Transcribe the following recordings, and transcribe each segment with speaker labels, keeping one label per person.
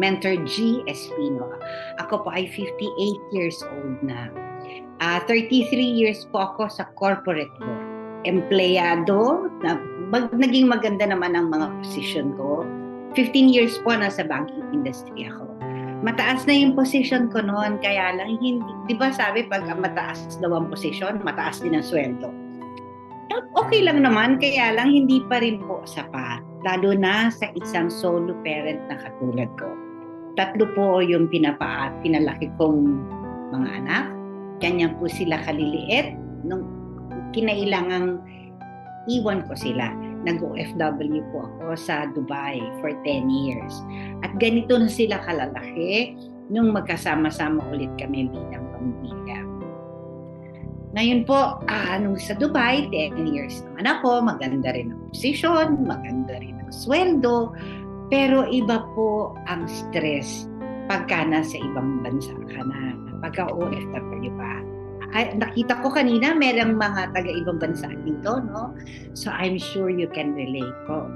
Speaker 1: Mentor G. Espino. Ako po ay 58 years old na. Ah, 33 years po ako sa corporate world. Empleyado, na, mag, naging maganda naman ang mga position ko. 15 years po nasa banking industry ako. Mataas na yung position ko noon, kaya lang hindi, di ba sabi pag mataas daw ang position, mataas din ang sweldo. Okay lang naman, kaya lang hindi pa rin po sapat. Lalo na sa isang solo parent na katulad ko. Tatlo po yung pinapa pinalaki kong mga anak. Ganyan po sila kaliliit. Nung kinailangang iwan ko sila. Nag-OFW po ako sa Dubai for 10 years. At ganito na sila kalalaki nung magkasama-sama ulit kami bilang pamilya. Ngayon po, ah, nung sa Dubai, 10 years naman ako, maganda rin ang posisyon, maganda rin ang sweldo, pero iba po ang stress pagka nasa ibang bansa ka na, pagka OFW pa. Ay, nakita ko kanina, merong mga taga-ibang bansa dito, no? So I'm sure you can relate po.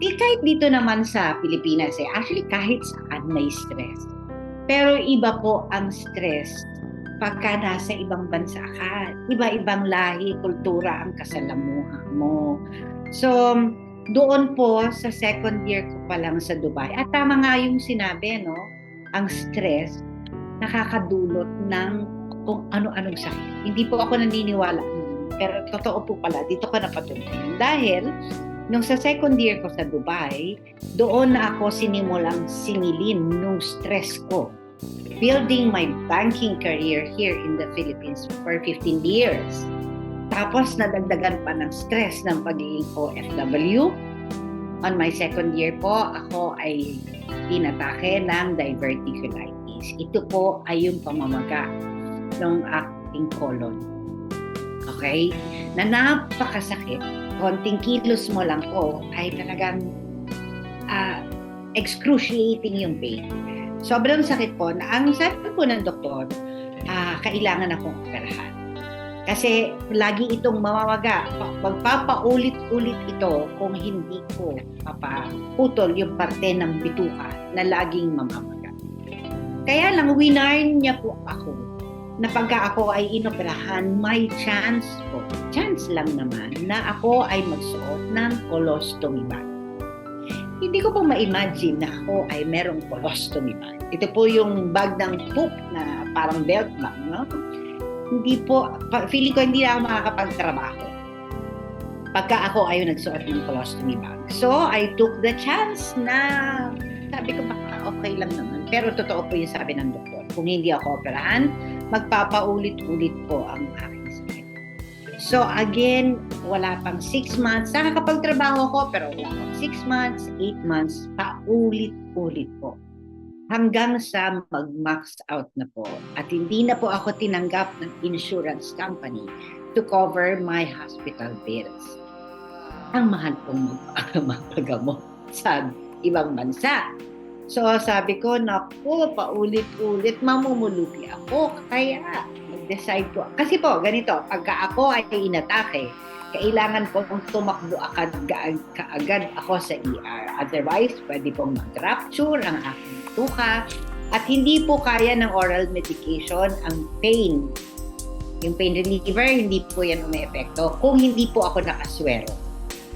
Speaker 1: Di, kahit dito naman sa Pilipinas, eh, actually kahit saan may stress. Pero iba po ang stress pagka nasa ibang bansa ka. Iba-ibang lahi, kultura ang kasalamuha mo. So, doon po sa second year ko pa lang sa Dubai, at tama nga yung sinabi, no? Ang stress, nakakadulot ng kung ano-anong sakit. Hindi po ako naniniwala. Pero totoo po pala, dito ka napatunayan. Dahil, nung sa second year ko sa Dubai, doon na ako sinimulang singilin nung stress ko building my banking career here in the Philippines for 15 years. Tapos nadagdagan pa ng stress ng pagiging OFW. On my second year po, ako ay inatake ng diverticulitis. Ito po ay yung pamamaga ng aking colon. Okay? Na napakasakit. Konting kilos mo lang po ay talagang uh, excruciating yung pain sobrang sakit po na ang sabi po ng doktor, uh, kailangan akong operahan. Kasi lagi itong mamamaga. Magpapaulit-ulit ito kung hindi ko paputol yung parte ng bituka na laging mamamaga. Kaya lang, winarn niya po ako na pagka ako ay inoperahan, may chance po, chance lang naman, na ako ay magsuot ng colostomy bag hindi ko po ma-imagine na ako ay merong colostomy bag. Ito po yung bag ng poop na parang belt bag, no? Hindi po, feeling ko hindi na ako makakapagtrabaho pagka ako ay nagsuot ng colostomy bag. So, I took the chance na sabi ko baka okay lang naman. Pero totoo po yung sabi ng doktor. Kung hindi ako operahan, magpapaulit-ulit po ang aking sakit. So again, wala pang 6 months. Nakakapagtrabaho ko pero wala pang 6 months, 8 months, paulit-ulit po. Hanggang sa mag-max out na po. At hindi na po ako tinanggap ng insurance company to cover my hospital bills. Ang mahal pong magpagamot sa ibang bansa. So sabi ko, naku, paulit-ulit, mamumulupi ako. Kaya decide ko. Kasi po, ganito, pagka ako ay inatake, kailangan ko kung tumakbo agad, kaagad ako sa ER. Otherwise, pwede pong mag-rupture ang aking tuka at hindi po kaya ng oral medication ang pain. Yung pain reliever, hindi po yan umeepekto kung hindi po ako nakaswero.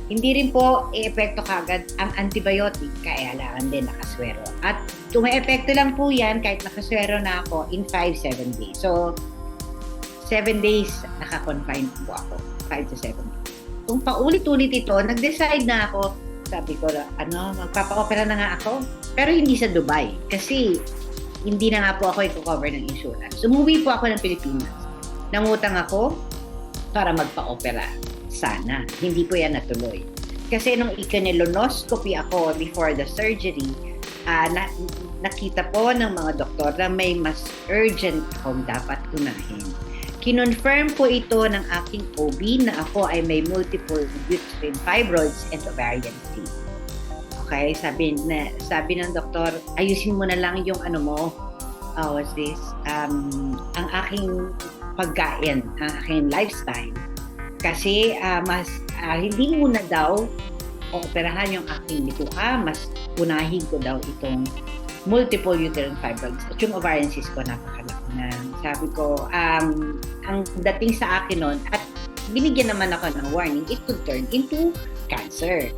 Speaker 1: Hindi rin po e-epekto kagad ang antibiotic, kailangan din nakaswero. At tumaepekto lang po yan kahit nakaswero na ako in 5-7 days. So, 7 days naka-confine po ako. 5 to 7 days. Kung paulit-ulit ito, nag-decide na ako, sabi ko, ano, magpapa-opera na nga ako. Pero hindi sa Dubai. Kasi hindi na nga po ako i-cover ng insurance. Umuwi po ako ng Pilipinas. Nangutang ako para magpa-opera. Sana. Hindi po yan natuloy. Kasi nung ikanilonoscopy ako before the surgery, uh, na, nakita po ng mga doktor na may mas urgent akong dapat unahin Kinonfirm po ito ng aking OB na ako ay may multiple uterine fibroids and ovarian cyst. Okay, sabi, na, sabi ng doktor, ayusin mo na lang yung ano mo, uh, what's this, um, ang aking pagkain, ang aking lifestyle. Kasi uh, mas uh, hindi mo na daw operahan yung aking bituka, mas unahin ko daw itong multiple uterine fibroids. At yung ovarian cyst ko, napakalaki na. Sabi ko, um, ang dating sa akin nun, at binigyan naman ako ng warning, it could turn into cancer.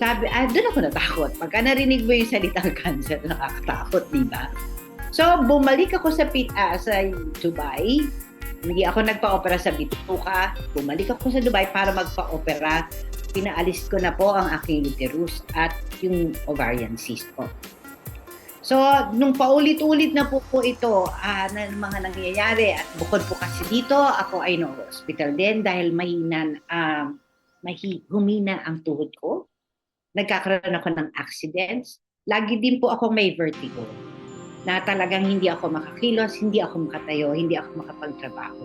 Speaker 1: Sabi, ah, doon ako natakot. Pagka narinig mo yung salitang cancer, nakakatakot, di ba? So, bumalik ako sa, ah, sa Dubai. Hindi ako nagpa-opera sa bituka. Bumalik ako sa Dubai para magpa-opera. Pinaalis ko na po ang aking uterus at yung ovarian cyst ko. So, nung paulit-ulit na po po ito, ah, na mga nangyayari, at bukod po kasi dito, ako ay no hospital din dahil mahina, ah, mahi, humina ang tuhod ko. Nagkakaroon ako ng accidents. Lagi din po ako may vertigo na talagang hindi ako makakilos, hindi ako makatayo, hindi ako makapagtrabaho.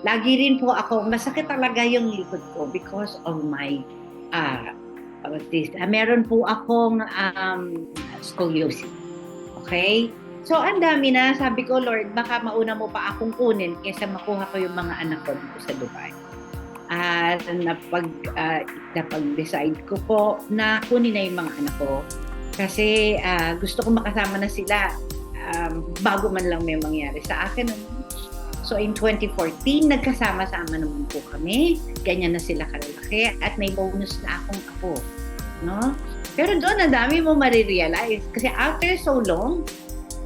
Speaker 1: Lagi rin po ako, masakit talaga yung likod ko because of my, uh, this, ah, meron po akong um, scoliosis. Okay? So, ang dami na. Sabi ko, Lord, baka mauna mo pa akong kunin kaysa makuha ko yung mga anak ko dito sa Dubai. At napag, uh, napag-decide ko po na kunin na yung mga anak ko. Kasi uh, gusto ko makasama na sila um, bago man lang may mangyari sa akin. So in 2014, nagkasama-sama naman po kami. Ganyan na sila kalalaki at may bonus na akong apo. No? Pero doon, ang dami mo marirealize. Kasi after so long,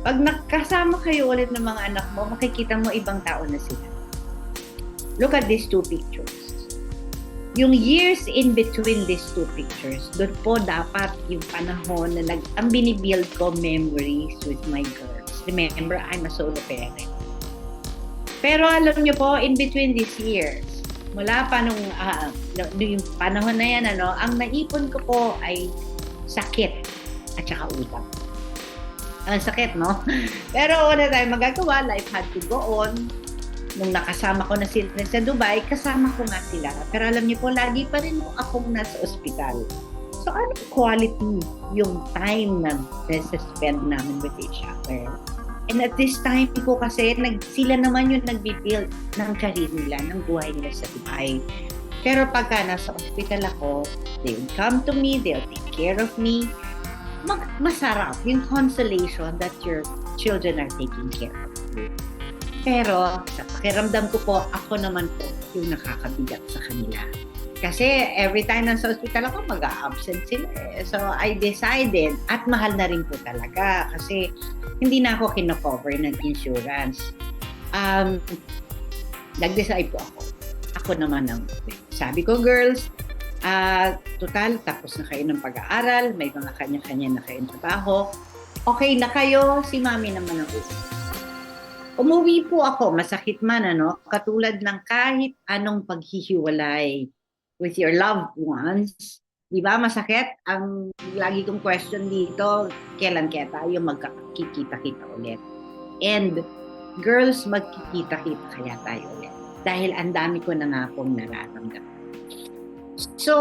Speaker 1: pag nakasama kayo ulit ng mga anak mo, makikita mo ibang tao na sila. Look at these two pictures. Yung years in between these two pictures, doon po dapat yung panahon na nag, ang binibuild ko memories with my girls. Remember, I'm a solo parent. Pero alam niyo po, in between these years, mula pa nung uh, yung panahon na yan, ano, ang naipon ko po ay sakit at saka utang. Ang sakit, no? Pero wala tayong magagawa. Life had to go on. Nung nakasama ko na sila sa Dubai, kasama ko nga sila. Pero alam niyo po, lagi pa rin akong nasa ospital. So, ano quality yung time na nasa-spend namin with each other? And at this time po kasi, nag, sila naman yung nagbi-build ng career nila, ng buhay nila sa Dubai. Pero pagka nasa hospital ako, they will come to me, they'll take care of me. Mag masarap yung consolation that your children are taking care of you. Pero sa pakiramdam ko po, ako naman po yung nakakabigat sa kanila. Kasi every time nasa hospital ako, mag-absent sila eh. So I decided, at mahal na rin po talaga kasi hindi na ako kino-cover ng insurance. Um, nag-decide po ako. Ako naman ang sabi ko, girls, uh, total, tapos na kayo ng pag-aaral, may mga kanya-kanya na kayong trabaho. Okay na kayo, si mami naman ang uwi. Umuwi po ako, masakit man ano, katulad ng kahit anong paghihiwalay with your loved ones, di ba masakit? Ang lagi kong question dito, kailan kaya tayo magkakikita-kita ulit? And girls, magkikita-kita kaya tayo ulit? Dahil ang dami ko na nga pong nararamdaman. So,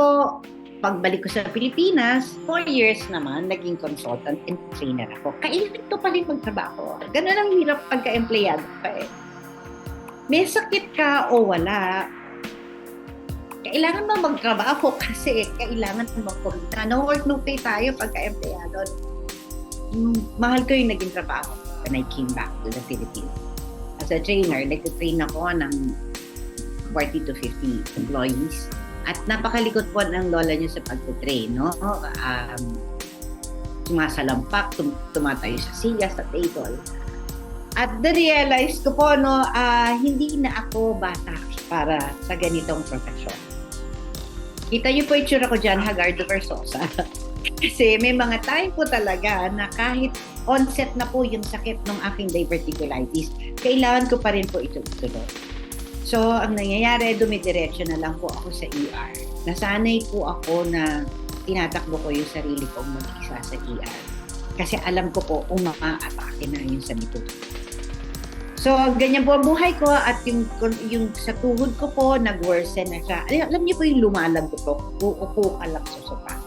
Speaker 1: pagbalik ko sa Pilipinas, four years naman, naging consultant and trainer ako. Kailangan to pa rin magtrabaho. Ganun ang hirap pagka-empleyado ka eh. May sakit ka o wala, kailangan mo magtrabaho kasi kailangan mo magkumita. No work, no pay tayo pagka-empleyado. Mahal ko yung naging trabaho when I came back to the Philippines. As a trainer, nag-train ako ng 40 to 50 employees. At napakalikot po ng lola niyo sa pag-train, no? Um, sumasalampak, tum- tumatayo sa siya, sa table. At na-realize ko po, no, uh, hindi na ako bata para sa ganitong profesyon. Kita niyo po yung tsura ko dyan, Hagardo Versosa. Kasi may mga time po talaga na kahit onset na po yung sakit ng aking diverticulitis, kailangan ko pa rin po ito ituloy. So, ang nangyayari, dumidiretso na lang po ako sa ER. Nasanay po ako na tinatakbo ko yung sarili kong mag-isa sa ER. Kasi alam ko po, umaa-atake na yung sa likod. So, ganyan po ang buhay ko at yung, yung sa tuhod ko po, nag-worsen na siya. Alam niyo po yung lumalag ko po, uupo ka lang sa sopa.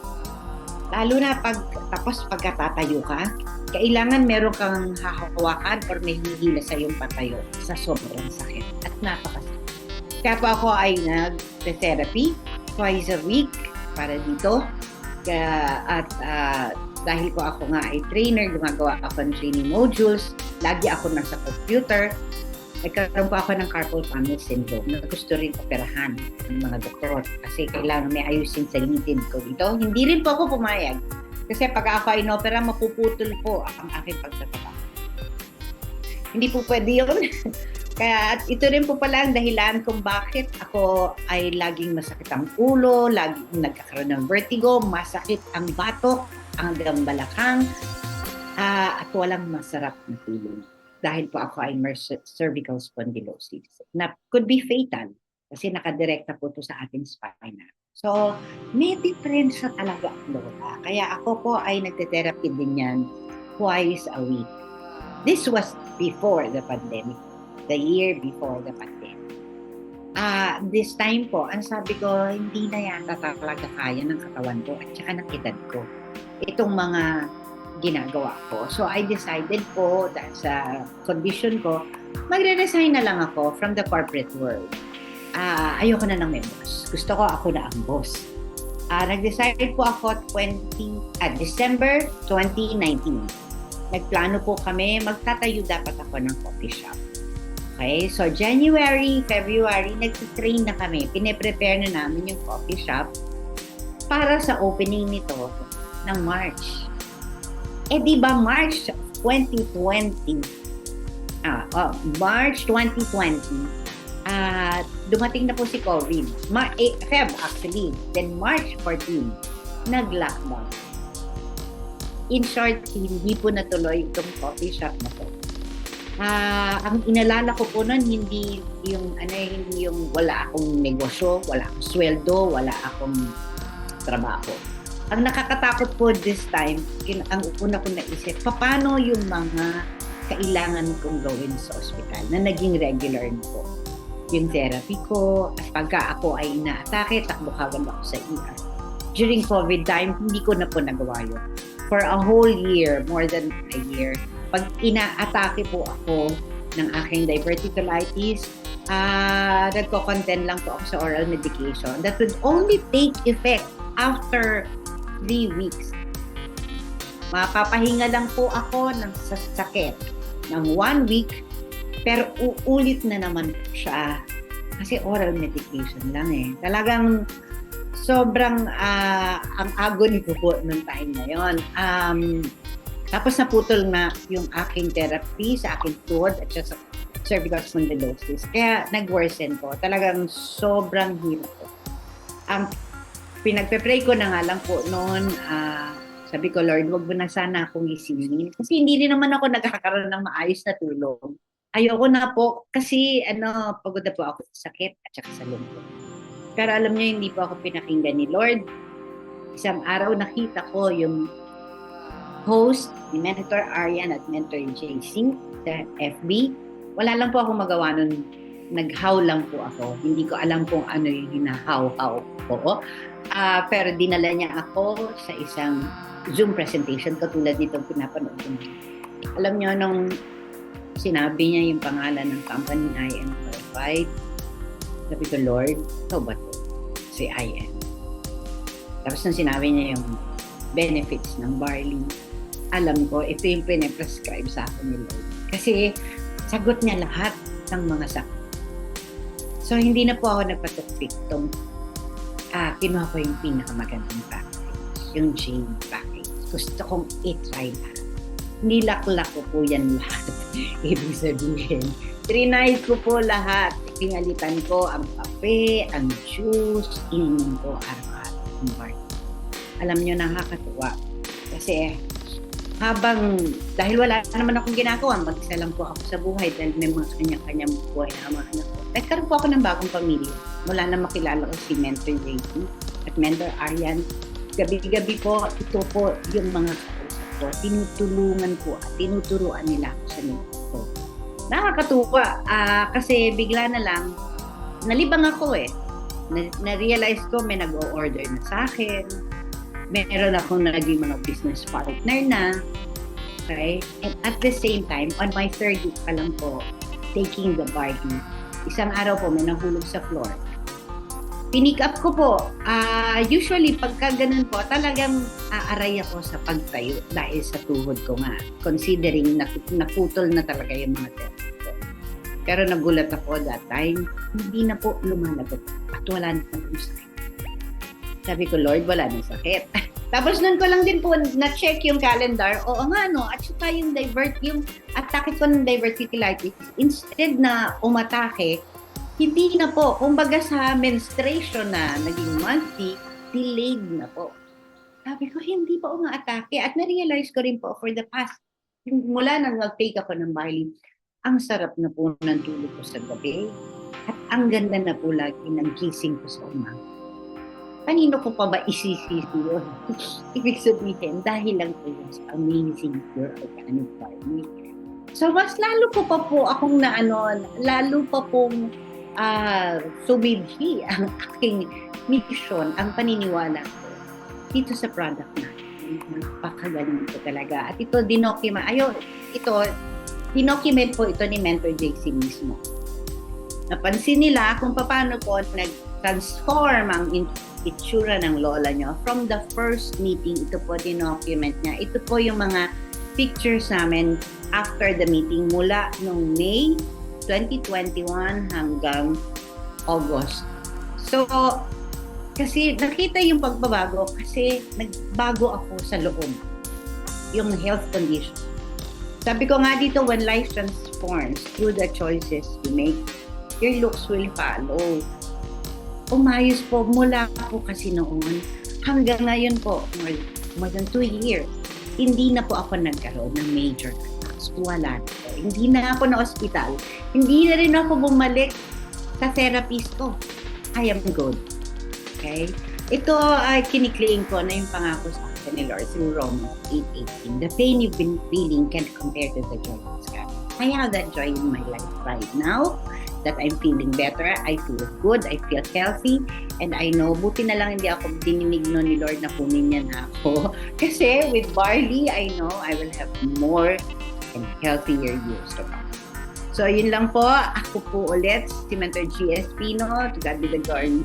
Speaker 1: Lalo na pag, tapos pagkatatayo ka, kailangan meron kang hahawakan or may hihila sa iyong patayo sa sobrang sakit at napakasakit. Kaya po ako ay nag-therapy twice a week para dito. Kaya, at ah, dahil po ako nga ay trainer, gumagawa ako ng training modules, lagi ako nasa computer, nagkaroon po ako ng carpal tunnel syndrome na gusto rin operahan ng mga doktor kasi kailangan may ayusin sa litid ko dito. Hindi rin po ako pumayag kasi pag ako ay inopera, mapuputol po ang aking pagtatrabaho. Hindi po pwede yun. Kaya at ito rin po pala ang dahilan kung bakit ako ay laging masakit ang ulo, laging nagkakaroon ng vertigo, masakit ang batok, hanggang balakang, ah, at walang masarap na tulog. Dahil po ako ay mer- cervical spondylosis na could be fatal kasi nakadirekta po ito sa ating spina. So, may diferensya talaga ang lola. Kaya ako po ay nagte-therapy din yan twice a week. This was before the pandemic. The year before the pandemic. Ah, this time po, ang sabi ko, hindi na yata talaga kaya ng katawan ko at saka ng edad ko. Itong mga ginagawa ko. So, I decided po dahil sa condition ko, magre-resign na lang ako from the corporate world. Ah, ayoko na ng boss. Gusto ko ako na ang boss. Ah, nag-decide po ako 20, at December 2019. Nagplano po kami, magtatayo dapat ako ng coffee shop. Okay, so January, February, nag-train na kami. Pine-prepare na namin yung coffee shop para sa opening nito ng March. Eh di ba March 2020, ah, oh, March 2020, at dumating na po si COVID. Ma eh, Feb actually. Then March 14, nag-lockdown. In short, hindi po natuloy itong coffee shop na to. Ah, ang inalala ko po noon hindi yung ano hindi yung wala akong negosyo, wala akong sweldo, wala akong trabaho. Ang nakakatakot po this time, ang una ko naisip, paano yung mga kailangan kong gawin sa ospital na naging regular na. Yung therapy ko, at pagka ako ay inaatake, takbo ako sa ER. During COVID time, hindi ko na po nagawa yun. For a whole year, more than a year, pag inaatake po ako ng aking diverticulitis, ah nagko-content lang po ako sa oral medication that would only take effect after three weeks. Mapapahinga lang po ako ng sa sakit ng one week, pero uulit na naman siya. Kasi oral medication lang eh. Talagang sobrang ah, ang agony ko po nung time na yon. Um, tapos naputol na yung aking therapy sa aking tooth at sa cervical spondylosis. Kaya nag-worsen po. Talagang sobrang hirap po. Ang pinagpe-pray ko na nga lang po noon, ah, sabi ko, Lord, wag mo na sana akong isingin. Kasi hindi rin naman ako nagkakaroon ng maayos na tulog. Ayoko na po kasi ano, pagod na po ako sa sakit at saka sa lungkot. Pero alam niyo, hindi po ako pinakinggan ni Lord. Isang araw nakita ko yung host ni Mentor Arian at Mentor JC sa FB. Wala lang po ako magawa nun. Naghaw lang po ako. Hindi ko alam kung ano yung hinahaw-haw ko. Ah, pero dinala niya ako sa isang Zoom presentation katulad nitong pinapanood ko. Alam niyo, nung sinabi niya yung pangalan ng company I am qualified, sabi ko, Lord, ito ba to? Si I am. Tapos nung sinabi niya yung benefits ng barley, alam ko, ito yung piniprescribe sa akin ni Lord. Kasi sagot niya lahat ng mga sakit. So, hindi na po ako nagpatukpik tong ah, kinuha ko yung pinakamagandang package, yung Jane package. Gusto kong i-try lahat. Nilak-lak ko po yan lahat. Ibig sabihin, trinay ko po lahat. Pinalitan ko ang kape, ang juice, ininom ko araw-araw. Alam nyo, nakakatuwa. Kasi habang, dahil wala naman akong ginagawa, mag-isa lang po ako sa buhay dahil may mga kanya-kanyang buhay na mga anak ko. Nagkaroon po ako ng bagong pamilya. Mula na makilala ko si Mentor JP at Mentor Arian. Gabi-gabi po, ito po yung mga kausap ko. Tinutulungan ko at tinuturuan nila ako sa lingkod ko. Nakakatuwa ah, kasi bigla na lang, nalibang ako eh. Na- na-realize ko may nag-o-order na sa akin meron akong naging mga business partner na. Okay? And at the same time, on my third week pa lang po, taking the bargain, isang araw po may nahulog sa floor. pinick up ko po. Ah, usually, pagka ganun po, talagang aaray ako sa pagtayo dahil sa tuhod ko nga. Considering na, naputol na talaga yung mga ko. Pero nagulat ako that time, hindi na po lumalagot at wala na akong sakit. Sabi ko, Lord, wala nang sakit. Tapos nun ko lang din po na-check yung calendar. Oo nga, no? At saka yung divert, yung atake ko ng diverticulitis, instead na umatake, hindi na po. Kumbaga sa menstruation na naging monthly, delayed na po. Sabi ko, hindi pa umaatake. At na-realize ko rin po for the past, mula nang nag-take ako ng barley, ang sarap na po ng tulog ko sa gabi. At ang ganda na po lagi ng gising ko sa umaga. Kanino ko pa ba isisisi yun? Ibig sabihin, dahil lang po yun sa amazing pure organic farming. So, mas lalo ko pa po akong na ano, lalo pa pong uh, sumibhi ang aking mission, ang paniniwala ko dito sa product natin. Napakagaling ko talaga. At ito, dinocument, ayo, ito, dinocument po ito ni Mentor JC mismo. Napansin nila kung paano po nag-transform ang itsura ng lola nyo. From the first meeting, ito po dinocument niya. Ito po yung mga pictures namin after the meeting mula nung May 2021 hanggang August. So, kasi nakita yung pagbabago kasi nagbago ako sa loob. Yung health condition. Sabi ko nga dito, when life transforms through the choices you make, your looks will follow. Umayos po mula po kasi noon hanggang ngayon po, more, more than two years, hindi na po ako nagkaroon ng major attacks. Wala na po. Hindi na ako na ospital. Hindi na rin ako bumalik sa therapist ko. I am good. Okay? Ito ay kiniklaim ko na yung pangako sa akin ni Lord through Romans 8.18. The pain you've been feeling can't compare to the joy that's coming. I have that joy in my life right now that I'm feeling better. I feel good. I feel healthy. And I know, buti na lang hindi ako dininig no ni Lord na kunin niya na ako. Kasi with barley, I know I will have more and healthier years to come. So, yun lang po. Ako po ulit, si Mentor G. Espino. To God be the glory.